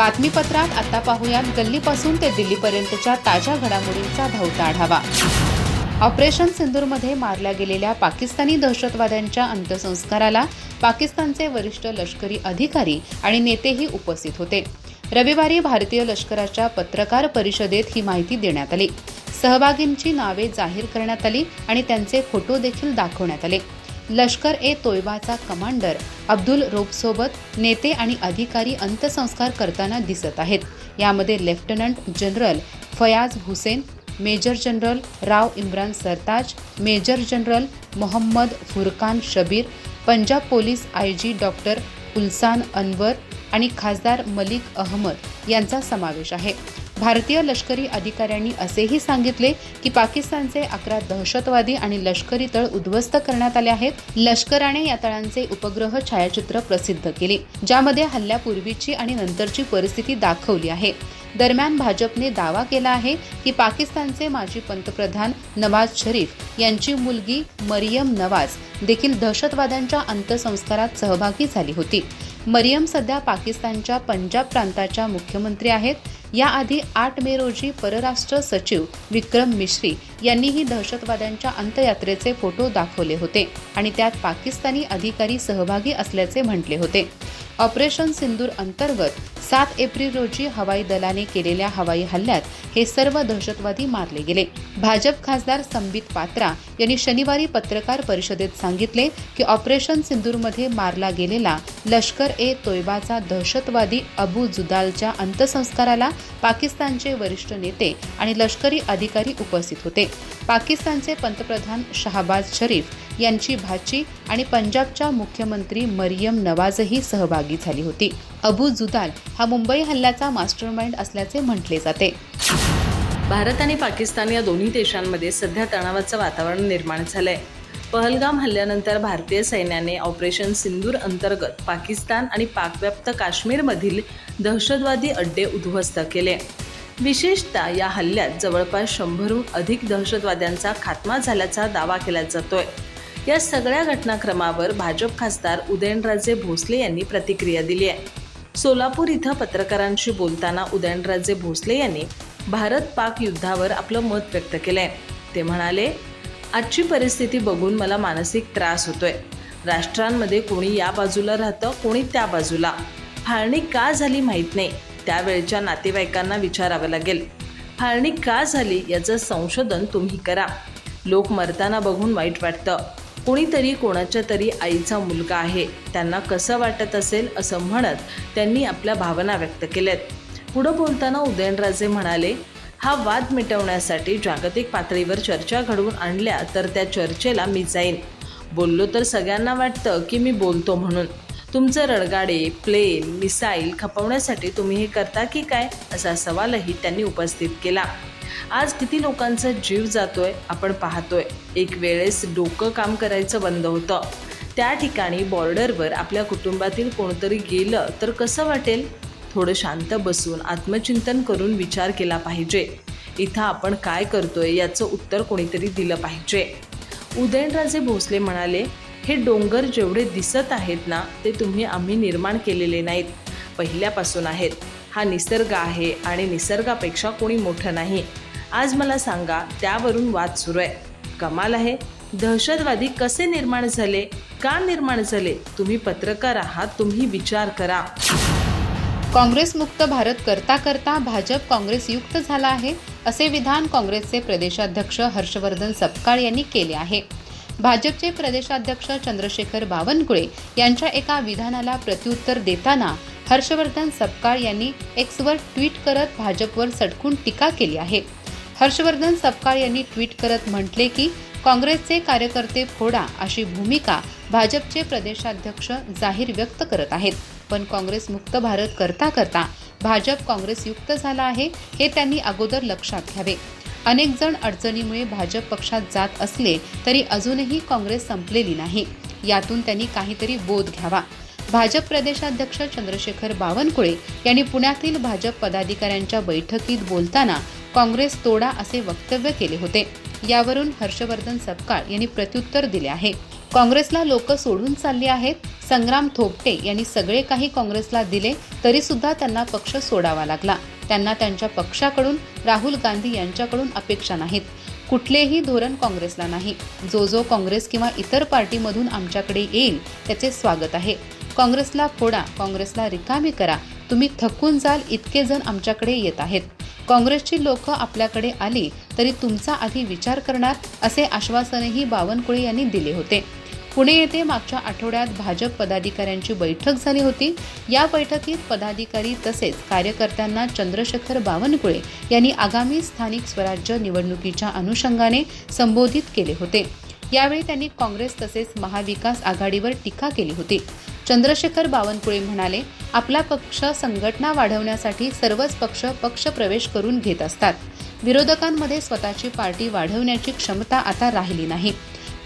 बातमीपत्रात आता पाहूयात गल्लीपासून ते दिल्लीपर्यंतच्या ताज्या घडामोडींचा धावता आढावा. ऑपरेशन सिंदूरमध्ये मारल्या गेलेल्या पाकिस्तानी दहशतवाद्यांच्या अंत्यसंस्काराला पाकिस्तानचे वरिष्ठ लष्करी अधिकारी आणि नेतेही उपस्थित होते. रविवारी भारतीय लष्कराच्या पत्रकार परिषदेत ही माहिती देण्यात आली. सहभागींची नावे जाहीर करण्यात आली आणि त्यांचे फोटो देखील दाखवण्यात आले. लष्कर ए तोयबाचा कमांडर अब्दुल रोबसोबत नेते आणि अधिकारी अंत्यसंस्कार करताना दिसत आहेत. यामध्ये lieutenant general Fayyaz Hussain major general Rao Imran Sartaj major general Mohammad Furqan Shabbir Punjab police I G doctor Usman Anwar आणि खासदार मलिक अहमद यांचा समावेश आहे. भारतीय लष्करी अधिकाऱ्यांनी असेही सांगितले की पाकिस्तानचे अकरा दहशतवादी आणि लष्करी तळ उद्ध्वस्त करण्यात आले आहेत. लष्कराने या तळांचे उपग्रह छायाचित्र प्रसिद्ध केले ज्यामध्ये हल्ल्यापूर्वीची आणि नंतरची परिस्थिती दाखवली आहे. दरम्यान भाजपने दावा केला आहे की पाकिस्तानचे माजी पंतप्रधान नवाज शरीफ यांची मुलगी मरियम नवाज देखील दहशतवाद्यांच्या अंत्यसंस्कारात सहभागी झाली होती. मरियम सध्या पाकिस्तानच्या पंजाब प्रांताच्या मुख्यमंत्री आहेत. याआधी आठ मे रोजी परराष्ट्र सचिव विक्रम मिश्री यांनीही दहशतवाद्यांच्या अंतयात्रेचे फोटो दाखवले होते आणि त्यात पाकिस्तानी अधिकारी सहभागी असल्याचे म्हटले होते. ऑपरेशन सिंदूर अंतर्गत सात एप्रिल रोजी हवाई दलाने केलेल्या हवाई हल्ल्यात हे सर्व दहशतवादी मारले गेले. भाजप खासदार संबित पात्रा यांनी शनिवारी पत्रकार परिषदेत सांगितले की ऑपरेशन सिंदूरमध्ये मारला गेलेला लष्कर ए तोयबाचा दहशतवादी अबू जुदालच्या अंत्यसंस्काराला पाकिस्तानचे वरिष्ठ नेते आणि लष्करी अधिकारी उपस्थित होते. पाकिस्तानचे पंतप्रधान शहाबाज शरीफ यांची भाची आणि पंजाबच्या मुख्यमंत्री मरियम नवाजही सहभागी झाली होती. अबू जुदाल हा मुंबई हल्ल्याचा मास्टरमाइंड असल्याचे म्हटले जाते. भारत आणि पाकिस्तान या दोन्ही देशांमध्ये सध्या तणावाचं वातावरण निर्माण झालंय. पहलगाम हल्ल्यानंतर भारतीय सैन्याने ऑपरेशन सिंदूर अंतर्गत पाकिस्तान आणि पाकव्याप्त काश्मीरमधील दहशतवादी अड्डे उद्ध्वस्त केले. विशेषतः या हल्ल्यात जवळपास शंभरहून अधिक दहशतवाद्यांचा खात्मा झाल्याचा दावा केला जातोय. या सगळ्या घटनाक्रमावर भाजप खासदार उदयनराजे भोसले यांनी प्रतिक्रिया दिली आहे. सोलापूर इथं पत्रकारांशी बोलताना उदयनराजे भोसले यांनी भारत पाक युद्धावर आपलं मत व्यक्त केलंय. ते म्हणाले आजची परिस्थिती बघून मला मानसिक त्रास होतोय. राष्ट्रांमध्ये कोणी या बाजूला राहतं कोणी त्या बाजूला. फाळणी का झाली माहीत नाही त्यावेळच्या नातेवाईकांना विचारावं लागेल. फाळणी का झाली याचं संशोधन तुम्ही करा. लोक मरताना बघून वाईट वाटतं. कोणीतरी कोणाच्या तरी आईचा मुलगा आहे. त्यांना कसं वाटत असेल असं म्हणत त्यांनी आपल्या भावना व्यक्त केल्यात. पुढं बोलताना उदयनराजे म्हणाले हा वाद मिटवण्यासाठी जागतिक पातळीवर चर्चा घडवून आणल्या तर त्या चर्चेला मी जाईन. बोललो तर सगळ्यांना वाटतं की मी बोलतो म्हणून. तुमचं रडगाडे प्लेन मिसाईल खपवण्यासाठी तुम्ही हे करता की काय? असा सवालही त्यांनी उपस्थित केला. आज किती लोकांचा जीव जातोय आपण पाहतोय. एक वेळेस डोकं काम करायचं बंद होतं. त्या ठिकाणी बॉर्डरवर आपल्या कुटुंबातील कोणतरी गेलं तर कसं वाटेल? थोडं शांत बसून आत्मचिंतन करून विचार केला पाहिजे. इथं आपण काय करतोय याचं उत्तर कोणीतरी दिलं पाहिजे. उदयनराजे भोसले म्हणाले हे डोंगर जेवढे दिसत आहेत ना ते तुम्ही आम्ही निर्माण केलेले नाहीत. पहिल्यापासून आहेत. हा निसर्ग आहे आणि निसर्गापेक्षा कोणी मोठं नाही. आज मला सांगा त्यावरून वाद सुरू आहे. कमाल आहे. दहशतवादी कसे निर्माण झाले? का निर्माण झाले? तुम्ही पत्रकार आहात तुम्ही विचार करा. काँग्रेस मुक्त भारत करता करता भाजप काँग्रेस युक्त झाला आहे असे विधान काँग्रेसचे प्रदेशाध्यक्ष हर्षवर्धन सपकाळ यांनी केले आहे. भाजपचे प्रदेशाध्यक्ष चंद्रशेखर बावनकुळे यांच्या एका विधानाला प्रत्युत्तर देताना हर्षवर्धन सपकाळ यांनी एक्सवर ट्विट करत भाजपवर सटकून टीका केली आहे. हर्षवर्धन सपकाळ यांनी ट्विट करत म्हटले की काँग्रेसचे कार्यकर्ते फोडा अशी भूमिका भाजपचे प्रदेशाध्यक्ष जाहीर व्यक्त करत आहेत. पण काँग्रेस मुक्त भारत करता करता भाजप काँग्रेस युक्त झाला आहे हे त्यांनी अगोदर लक्षात घ्यावे. अनेक जण अडचणीमुळे भाजप पक्षात जात असले तरी अजूनही काँग्रेस संपलेली नाही. यातून त्यांनी काहीतरी बोध घ्यावा. भाजप प्रदेशाध्यक्ष चंद्रशेखर बावनकुळे यांनी पुण्यातील भाजप पदाधिकाऱ्यांच्या बैठकीत बोलताना काँग्रेस तोडा असे वक्तव्य केले होते. यावरून हर्षवर्धन सपकाळ यांनी प्रत्युत्तर दिले आहे. काँग्रेसला लोक सोडून चालली आहेत. संग्राम थोपटे यांनी सगळे काही काँग्रेसला दिले तरी सुद्धा त्यांना पक्ष सोडावा लागला. त्यांना त्यांच्या पक्षाकडून राहुल गांधी यांच्याकडून अपेक्षा नाहीत. कुठलेही धोरण काँग्रेसला नाही. जो जो काँग्रेस किंवा इतर पार्टीमधून आमच्याकडे येईल त्याचे स्वागत आहे. काँग्रेसला फोडा काँग्रेसला रिकामी करा. तुम्ही थकून जाल इतके जण आमच्याकडे येत आहेत. काँग्रेसची लोक आपल्याकडे आली तरी तुमचा आधी विचार करणार असे आश्वासनही बावनकुळे यांनी दिले होते. पुणे येथे मागच्या आठवड्यात भाजप पदाधिकाऱ्यांची बैठक झाली होती. या बैठकीत पदाधिकारी तसेच कार्यकर्त्यांना चंद्रशेखर बावनकुळे यांनी आगामी स्थानिक स्वराज्य निवडणुकीच्या अनुषंगाने संबोधित केले होते. यावेळी त्यांनी काँग्रेस तसेच महाविकास आघाडीवर टीका केली होती. चंद्रशेखर बावनकुळे म्हणाले आपला पक्ष संघटना वाढवण्यासाठी सर्वच पक्ष पक्ष प्रवेश करून घेत असतात. विरोधकांमध्ये स्वतःची पार्टी वाढवण्याची क्षमता आता राहिली नाही.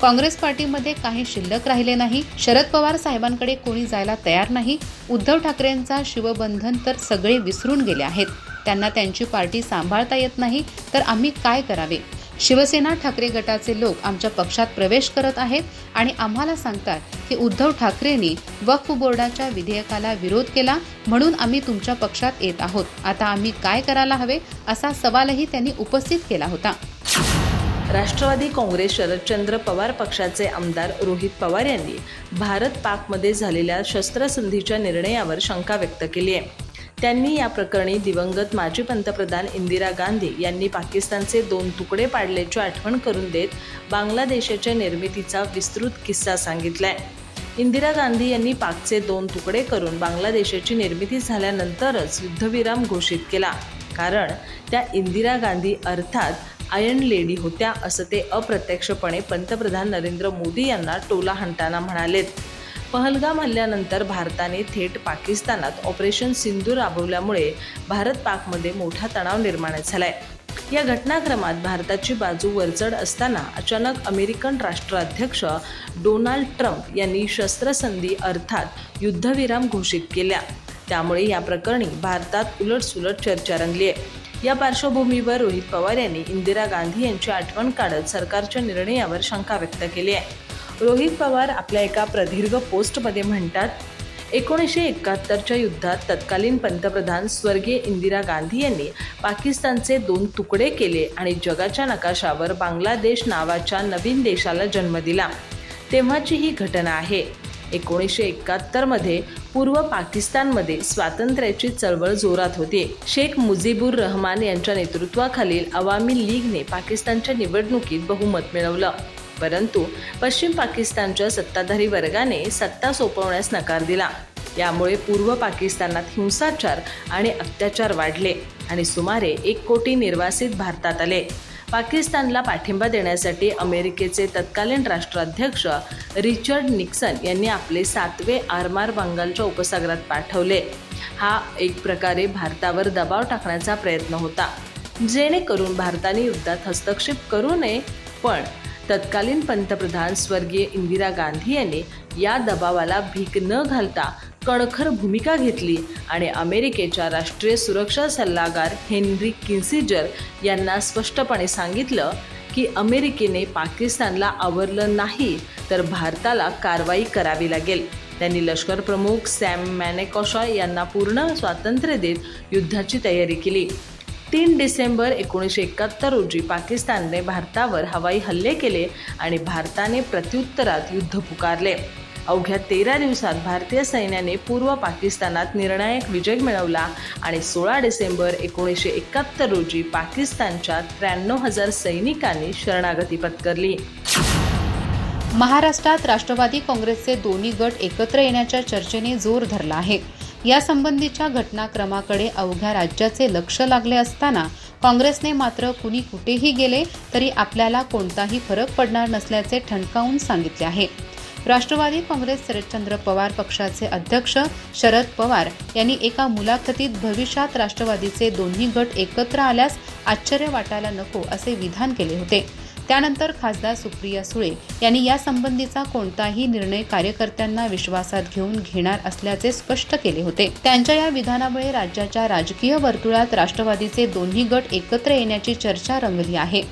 काँग्रेस पार्टीमध्ये काही शिल्लक राहिले नाही. शरद पवार साहेबांकडे कोणी जायला तयार नाही. उद्धव ठाकरेंचा शिवबंधन तर सगळे विसरून गेले आहेत. त्यांना त्यांची पार्टी सांभाळता येत नाही. तर आम्ही काय करावे? शिवसेना ठाकरे गटाचे लोक आमच्या पक्षात प्रवेश करत आहेत आणि आम्हाला सांगतात की उद्धव ठाकरेंनी वक्फ बोर्डाच्या विधेयकाला विरोध केला म्हणून आम्ही तुमच्या पक्षात येत आहोत. आता आम्ही काय करायला हवे असा सवालही त्यांनी उपस्थित केला होता. राष्ट्रवादी काँग्रेस शरदचंद्र पवार पक्षाचे आमदार रोहित पवार यांनी भारत पाकमध्ये झालेल्या शस्त्रसंधीच्या निर्णयावर शंका व्यक्त केली आहे. त्यांनी या प्रकरणी दिवंगत माजी पंतप्रधान इंदिरा गांधी यांनी पाकिस्तानचे दोन तुकडे पाडल्याची आठवण करून देत बांगलादेशाच्या निर्मितीचा विस्तृत किस्सा सांगितलाय. इंदिरा गांधी यांनी पाकचे दोन तुकडे करून बांगलादेशाची निर्मिती झाल्यानंतरच युद्धविराम घोषित केला. कारण त्या इंदिरा गांधी अर्थात आयर्न लेडी होत्या असं ते अप्रत्यक्षपणे पंतप्रधान नरेंद्र मोदी यांना टोला हंटाना म्हणालेत. पहलगाम हल्ल्यानंतर भारताने थेट पाकिस्तानात ऑपरेशन सिंधू राबवल्यामुळे भारत पाकमध्ये मोठा तणाव निर्माण झालाय. या घटनाक्रमात भारताची बाजू वरचढ असताना अचानक अमेरिकन राष्ट्राध्यक्ष डोनाल्ड ट्रम्प यांनी शस्त्रसंधी अर्थात युद्धविराम घोषित केल्या. त्यामुळे या प्रकरणी भारतात उलटसुलट चर्चा रंगली आहे या पार्श्वभूमीवर रोहित पवार यांनी इंदिरा गांधी यांची आठवण काढत सरकारच्या निर्णयावर शंका व्यक्त केली आहे. रोहित पवार आपल्या एका प्रदीर्घ पोस्टमध्ये म्हणतात एकोणीसशे एकाहत्तरच्या युद्धात तत्कालीन पंतप्रधान स्वर्गीय इंदिरा गांधी यांनी पाकिस्तानचे दोन तुकडे केले आणि जगाच्या नकाशावर बांगलादेश नावाच्या नवीन देशाला जन्म दिला. तेव्हाची ही घटना आहे. एकोणीसशे एकाहत्तरमध्ये पूर्व पाकिस्तानमध्ये स्वातंत्र्याची चळवळ जोरात होती. शेख मुजीबुर रहमान यांच्या नेतृत्वाखालील अवामी लीगने पाकिस्तानच्या निवडणुकीत बहुमत मिळवलं. परंतु पश्चिम पाकिस्तानच्या सत्ताधारी वर्गाने सत्ता सोपवण्यास नकार दिला. यामुळे पूर्व पाकिस्तानात हिंसाचार आणि अत्याचार वाढले आणि सुमारे एक कोटी निर्वासित भारतात आले. पाकिस्तानला पाठिंबा देण्यासाठी अमेरिकेचे तत्कालीन राष्ट्राध्यक्ष रिचर्ड निक्सन यांनी आपले सातवे आरमार बंगालच्या उपसागरात पाठवले. हा एक प्रकारे भारतावर दबाव टाकण्याचा प्रयत्न होता. जेणेकरून भारताने युद्धात हस्तक्षेप करू नये पण तत्कालीन पंतप्रधान स्वर्गीय इंदिरा गांधी यांनी या दबावाला भीक न घालता कणखर भूमिका घेतली आणि अमेरिकेच्या राष्ट्रीय सुरक्षा सल्लागार हेनरी किन्सिजर यांना स्पष्टपणे सांगितलं की अमेरिकेने पाकिस्तानला आवरलं नाही तर भारताला कारवाई करावी लागेल. त्यांनी लष्कर प्रमुख सॅम मॅनेकॉशॉ यांना पूर्ण स्वातंत्र्य देत युद्धाची तयारी केली. तीन डिसेंबर एकोणीसशे एकाहत्तर रोजी पाकिस्तानने भारतावर हवाई हल्ले केले आणि भारताने प्रत्युत्तरात युद्ध पुकारले. अवघ्या तेरा दिवसात भारतीय सैन्याने पूर्व पाकिस्तानात निर्णायक विजय मिळवला आणि सोळा डिसेंबर एकोणीसशे एकाहत्तर रोजी पाकिस्तानच्या त्र्याण्णव हजार सैनिकांनी शरणागती पत्करली. महाराष्ट्रात राष्ट्रवादी काँग्रेसचे दोन्ही गट एकत्र येण्याच्या चर्चेने जोर धरला आहे. यासंबंधीच्या घटनाक्रमाकडे अवघ्या राज्याचे लक्ष लागले असताना काँग्रेसने मात्र कुणी कुठेही गेले तरी आपल्याला कोणताही फरक पडणार नसल्याचे ठणकावून सांगितले आहे. राष्ट्रवादी काँग्रेस शरदचंद्र पवार पक्षाचे अध्यक्ष शरद पवार यांनी एका मुलाखतीत भविष्यात राष्ट्रवादीचे दोन्ही गट एकत्र आल्यास आश्चर्य वाटायला नको असे विधान केले होते. त्यानंतर खासदार सुप्रिया सुळे यांनी यासंबंधीचा कोणताही निर्णय कार्यकर्त्यांना विश्वासात घेऊन घेणार असल्याचे स्पष्ट केले होते. त्यांच्या या विधानामुळे राज्याच्या राजकीय वर्तुळात राष्ट्रवादीचे दोन्ही गट एकत्र येण्याची चर्चा रंगली आहे.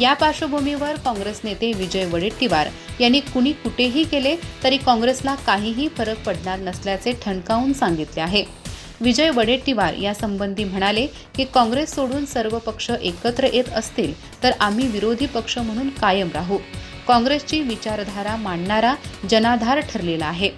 या पार्श्वभूमीवर काँग्रेस नेते विजय वडेट्टीवार यांनी कुणी कुठेही केले तरी काँग्रेसला काहीही फरक पडणार नसल्याचे ठणकावून सांगितले आहे. विजय वडेट्टीवार यासंबंधी म्हणाले की काँग्रेस सोडून सर्व पक्ष एकत्र येत असतील तर आम्ही विरोधी पक्ष म्हणून कायम राहू. काँग्रेसची विचारधारा मांडणारा जनाधार ठरलेला आहे.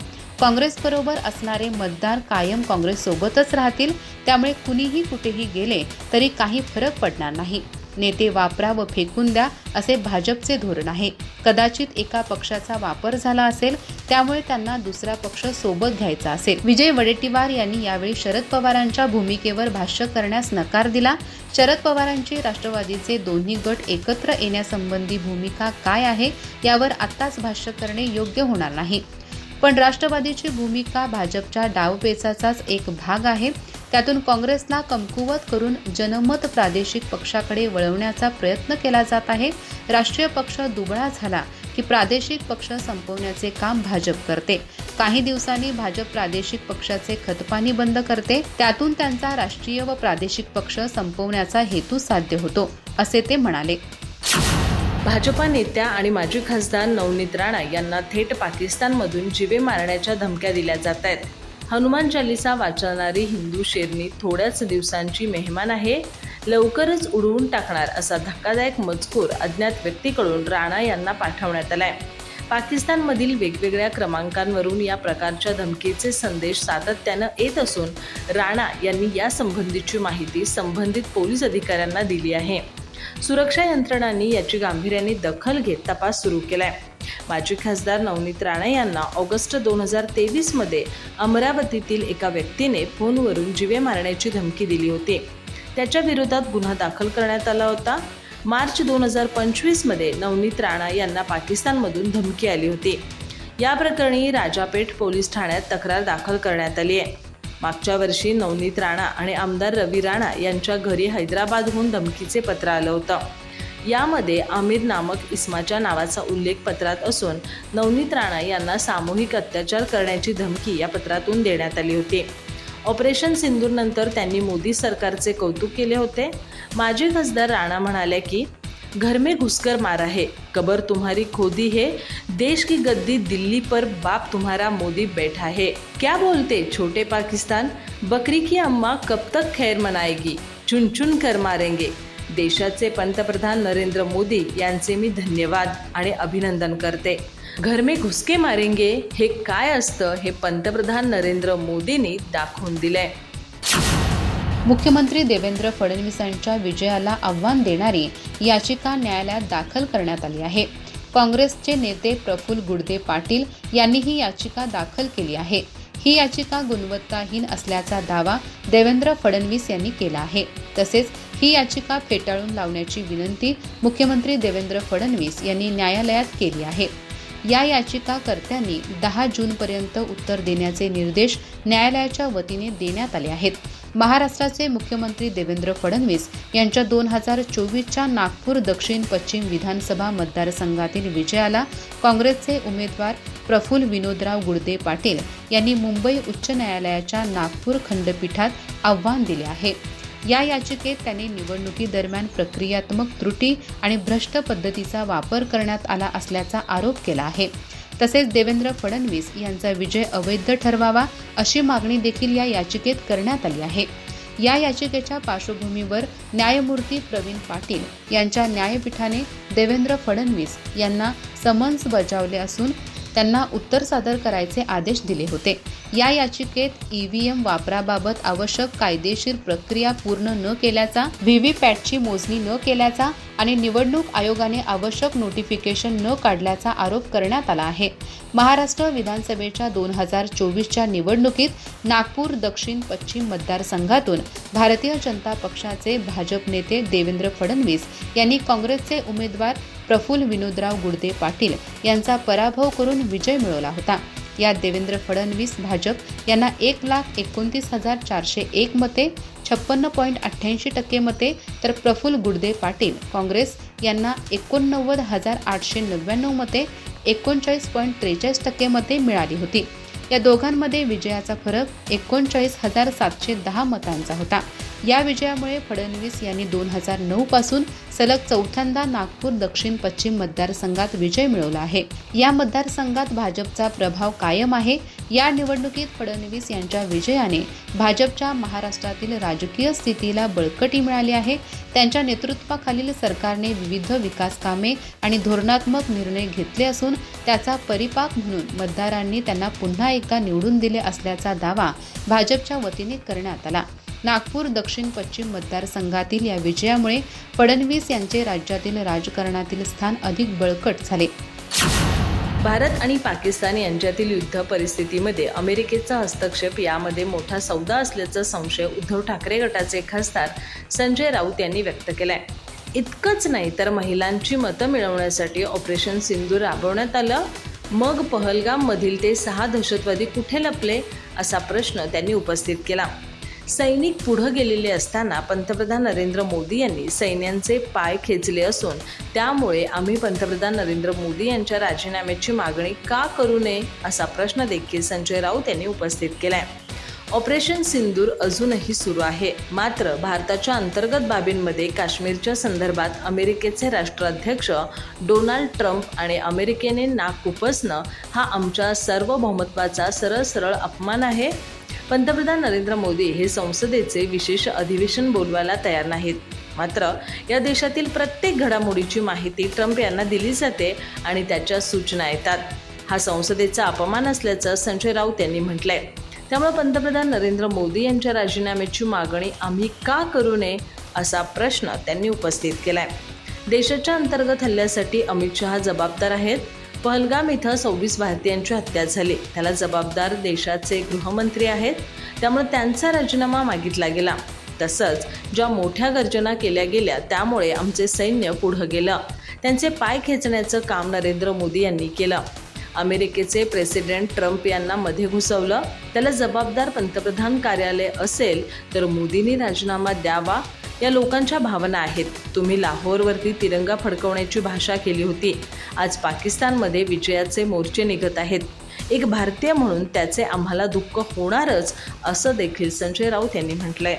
काँग्रेसबरोबर असणारे मतदार कायम काँग्रेससोबतच राहतील त्यामुळे कुणीही कुठेही गेले तरी काही फरक पडणार नाही. नेते वापरा व फेकून द्या असे भाजपचे धोरण आहे. कदाचित एका पक्षाचा वापर झाला असेल त्यामुळे त्यांना दुसरा पक्ष सोबत घ्यायचा असेल. विजय वडेट्टीवार यांनी यावेळी शरद पवारांच्या भूमिकेवर भाष्य करण्यास नकार दिला. शरद पवारांची राष्ट्रवादीचे दोन्ही गट एकत्र येण्यासंबंधी भूमिका काय आहे यावर आत्ताच भाष्य करणे योग्य होणार नाही. पण राष्ट्रवादीची भूमिका भाजपच्या डावपेचाचाच एक भाग आहे. त्यातून काँग्रेसला कमकुवत करून जनमत प्रादेशिक पक्षाकडे वळवण्याचा प्रयत्न केला जात आहे. राष्ट्रीय पक्ष दुबळा झाला की प्रादेशिक पक्ष संपवण्याचे काम भाजप करते. काही दिवसांनी भाजप प्रादेशिक पक्षाचे खतपाणी बंद करते. त्यातून त्यांचा राष्ट्रीय व प्रादेशिक पक्ष संपवण्याचा हेतू साध्य होतो असे ते म्हणाले. भाजपा नेत्या आणि माजी खासदार नवनीत राणा यांना थेट पाकिस्तानमधून जिवे मारण्याच्या धमक्या दिल्या जात आहेत. हनुमान चालिसा वाचवणारी हिंदू शेरनी थोड्याच दिवसांची मेहमान आहे. लवकरच उडवून टाकणार असा धक्कादायक मजकूर अज्ञात व्यक्तीकडून राणा यांना पाठवण्यात आलाय. पाकिस्तानमधील वेगवेगळ्या क्रमांकांवरून या प्रकारच्या धमकीचे संदेश सातत्यानं येत असून राणा यांनी यासंबंधीची माहिती संबंधित पोलीस अधिकाऱ्यांना दिली आहे. सुरक्षा यंत्रणांनी याची गांभीर्याने दखल घेत तपास सुरू केलाय. माजी खासदार नवनीत राणा यांना ऑगस्ट दोन हजार तेवीसमध्ये अमरावतीतील एका व्यक्तीने फोनवरून जिवे मारण्याची धमकी दिली होती. त्याच्या विरोधात गुन्हा दाखल करण्यात आला होता. मार्च दोन हजार पंचवीसमध्ये नवनीत राणा यांना पाकिस्तानमधून धमकी आली होती. या प्रकरणी राजापेठ पोलीस ठाण्यात तक्रार दाखल करण्यात आली आहे. मागच्या वर्षी नवनीत राणा आणि आमदार रवी राणा यांच्या घरी हैदराबादहून धमकीचे पत्र आलं होतं. यामध्ये आमिर नामक इस्माच्या नावाचा उल्लेख पत्रात असून नवनीत राणा यांना सामूहिक अत्याचार करण्याची धमकी या पत्रातून देण्यात आली होती. ऑपरेशन सिंदूरनंतर त्यांनी मोदी सरकारचे कौतुक केले होते. माजी खासदार राणा म्हणाले की घर में घुसकर मारा है कबर तुम्हारी खोदी है देश की गद्दी दिल्ली पर बाप तुम्हारा मोदी बैठा है। क्या बोलते छोटे पाकिस्तान? बकरी की अम्मा कब तक खैर मनाएगी? चुन चुन कर मारेंगे। देशाचे पंतप्रधान नरेंद्र मोदी यांचे मी धन्यवाद आणि अभिनंदन करते. घर में घुसके मारेंगे हे काय असतं हे पंतप्रधान नरेंद्र मोदींनी दाखवून दिलंय. मुख्यमंत्री देवेंद्र फडणवीसांच्या विजयाला आव्हान देणारी याचिका न्यायालयात दाखल करण्यात आली आहे. काँग्रेसचे नेते प्रफुल्ल गुडदे पाटील यांनी ही याचिका दाखल केली आहे. ही याचिका गुणवत्ताहीन असल्याचा दावा देवेंद्र फडणवीस यांनी केला आहे. तसेच ही याचिका फेटाळून लावण्याची विनंती मुख्यमंत्री देवेंद्र फडणवीस यांनी न्यायालयात केली आहे. या याचिकाकर्त्यांनी दहा जूनपर्यंत उत्तर देण्याचे निर्देश न्यायालयाच्या वतीने देण्यात आले आहेत. महाराष्ट्राचे मुख्यमंत्री देवेंद्र फडणवीस यांच्या दोन हजार चोवीसच्या नागपूर दक्षिण पश्चिम विधानसभा मतदारसंघातील विजयाला काँग्रेसचे उमेदवार प्रफुल्ल विनोदराव गुडदे पाटील यांनी मुंबई उच्च न्यायालयाच्या नागपूर खंडपीठात आव्हान दिले आहे. या याचिकेत त्यांनी निवडणुकीदरम्यान प्रक्रियात्मक त्रुटी आणि भ्रष्ट पद्धतीचा वापर करण्यात आला असल्याचा आरोप केला आहे. तसेच देवेंद्र फडणवीस यांचा विजय अवैध ठरवावा अशी मागणी देखील या याचिकेत करण्यात आली आहे. या याचिकेच्या पार्श्वभूमीवर न्यायमूर्ती प्रवीण पाटील यांच्या न्यायपीठाने देवेंद्र फडणवीस यांना समन्स बजावले असून त्यांना उत्तर सादर करायचे आदेश दिले होते. या याचिकेत ईव्हीएम वापराबाबत आवश्यक कायदेशीर प्रक्रिया पूर्ण न केल्याचा व्हीव्हीपॅटची मोजणी न केल्याचा आणि निवडणूक आयोगाने आवश्यक नोटिफिकेशन न काढल्याचा आरोप करण्यात आला आहे. महाराष्ट्र विधानसभेच्या दोन हजार चोवीसच्या निवडणुकीत नागपूर दक्षिण पश्चिम मतदारसंघातून भारतीय जनता पक्षाचे भाजप नेते देवेंद्र फडणवीस यांनी काँग्रेसचे उमेदवार प्रफुल्ल विनोदराव गुडदे पाटील यांचा पराभव करून विजय मिळवला होता. यात देवेंद्र फडणवीस भाजप यांना एक लाख एकोणतीस हजार चारशे एक मते छप्पन्न पॉईंट अठ्ठ्याऐंशी टक्के मते तर प्रफुल्ल गुडदे पाटील काँग्रेस यांना एकोणनव्वद हजार आठशे नव्याण्णव मते एकोणचाळीस पॉईंट त्रेचाळीस टक्के मते मिळाली होती. या दोघांमध्ये विजयाचा फरक एकोणचाळीस हजार सातशे दहा मतांचा होता. या विजयामुळे फडणवीस यांनी दोन हजार नऊ पासून सलग चौथ्यांदा नागपूर दक्षिण पश्चिम मतदारसंघात विजय मिळवला आहे. या मतदारसंघात भाजपचा प्रभाव कायम आहे. या निवडणुकीत फडणवीस यांच्या विजयाने भाजपच्या महाराष्ट्रातील राजकीय स्थितीला बळकटी मिळाली आहे. त्यांच्या नेतृत्वाखालील सरकारने विविध विकास कामे आणि धोरणात्मक निर्णय घेतले असून त्याचा परिपाक म्हणून मतदारांनी त्यांना पुन्हा एकदा निवडून दिले असल्याचा दावा भाजपच्या वतीने करण्यात आला. नागपूर दक्षिण पश्चिम मतदारसंघातील या विजयामुळे फडणवीस यांचे राज्यातील राजकारणातील स्थान अधिक बळकट झाले. भारत आणि पाकिस्तान यांच्यातील युद्ध परिस्थितीमध्ये अमेरिकेचा हस्तक्षेप यामध्ये मोठा सौदा असल्याचा संशय उद्धव ठाकरे गटाचे खासदार संजय राऊत यांनी व्यक्त केलाय. इतकंच नाही तर महिलांची मतं मिळवण्यासाठी ऑपरेशन सिंधू राबवण्यात आलं. मग पहलगाममधील ते सहा दहशतवादी कुठे लपले असा प्रश्न त्यांनी उपस्थित केला. सैनिक पुढं गेलेले असताना पंतप्रधान नरेंद्र मोदी यांनी सैन्यांचे पाय खेचले असून त्यामुळे आम्ही पंतप्रधान नरेंद्र मोदी यांच्या राजीनाम्याची मागणी का करू नये असा प्रश्न देखील संजय राऊत यांनी उपस्थित केलाय. ऑपरेशन सिंदूर अजूनही सुरू आहे. मात्र भारताच्या अंतर्गत बाबींमध्ये काश्मीरच्या संदर्भात अमेरिकेचे राष्ट्राध्यक्ष डोनाल्ड ट्रम्प आणि अमेरिकेने नाक खुपसणं हा आमच्या सार्वभौमत्वाचा सरळ सरळ अपमान आहे. पंतप्रधान नरेंद्र मोदी हे संसदेचे विशेष अधिवेशन बोलवायला तयार नाहीत. मात्र या देशातील प्रत्येक घडामोडीची माहिती ट्रम्प यांना दिली जाते आणि त्याच्या सूचना येतात. हा संसदेचा अपमान असल्याचं संजय राऊत यांनी म्हटलंय. त्यामुळे पंतप्रधान नरेंद्र मोदी यांच्या राजीनाम्याची मागणी आम्ही का करू नये असा प्रश्न त्यांनी उपस्थित केलाय. देशाच्या अंतर्गत हल्ल्यासाठी अमित शहा जबाबदार आहेत. पहलगाम इथं सव्वीस भारतीयांची हत्या झाली. त्याला जबाबदार देशाचे गृहमंत्री आहेत. त्यामुळे त्यांचा राजीनामा मागितला गेला. तसंच ज्या मोठ्या गर्जना केल्या गेल्या त्यामुळे आमचे सैन्य पुढं गेलं. त्यांचे पाय खेचण्याचं काम नरेंद्र मोदी यांनी केलं. अमेरिकेचे प्रेसिडेंट ट्रम्प यांना मध्ये घुसवलं. त्याला जबाबदार पंतप्रधान कार्यालय असेल तर मोदींनी राजीनामा द्यावा. या लोकांच्या भावना आहेत. तुम्ही लाहोरवरती तिरंगा फडकवण्याची भाषा केली होती. आज पाकिस्तानमध्ये विजयाचे मोर्चे निघत आहेत. एक भारतीय म्हणून त्याचे आम्हाला दुःख होणारच असं देखील संजय राऊत यांनी म्हटलंय.